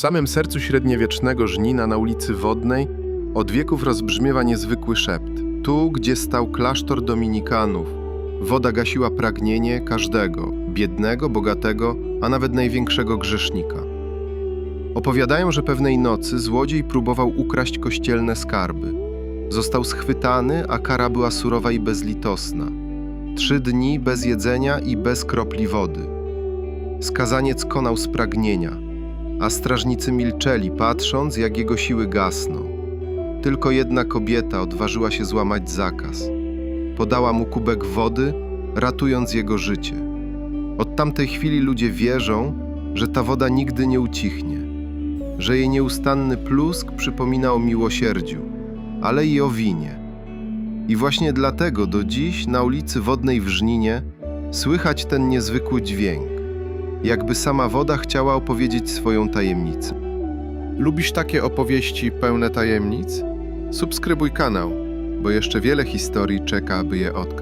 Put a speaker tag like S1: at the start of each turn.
S1: samym sercu średniowiecznego Żnina na ulicy Wodnej od wieków rozbrzmiewa niezwykły szept. Tu, gdzie stał klasztor dominikanów, woda gasiła pragnienie każdego, biednego, bogatego, a nawet największego grzesznika. Opowiadają, że pewnej nocy złodziej próbował ukraść kościelne skarby. Został schwytany, a kara była surowa i bezlitosna. Trzy dni bez jedzenia i bez kropli wody. Skazaniec konał z pragnienia, a strażnicy milczeli, patrząc, jak jego siły gasną. Tylko jedna kobieta odważyła się złamać zakaz. Podała mu kubek wody, ratując jego życie. Od tamtej chwili ludzie wierzą, że ta woda nigdy nie ucichnie, że jej nieustanny plusk przypomina o miłosierdziu, ale i o winie. I właśnie dlatego do dziś na ulicy Wodnej w Żninie słychać ten niezwykły dźwięk, jakby sama woda chciała opowiedzieć swoją tajemnicę. Lubisz takie opowieści pełne tajemnic? Subskrybuj kanał, bo jeszcze wiele historii czeka, aby je odkryć.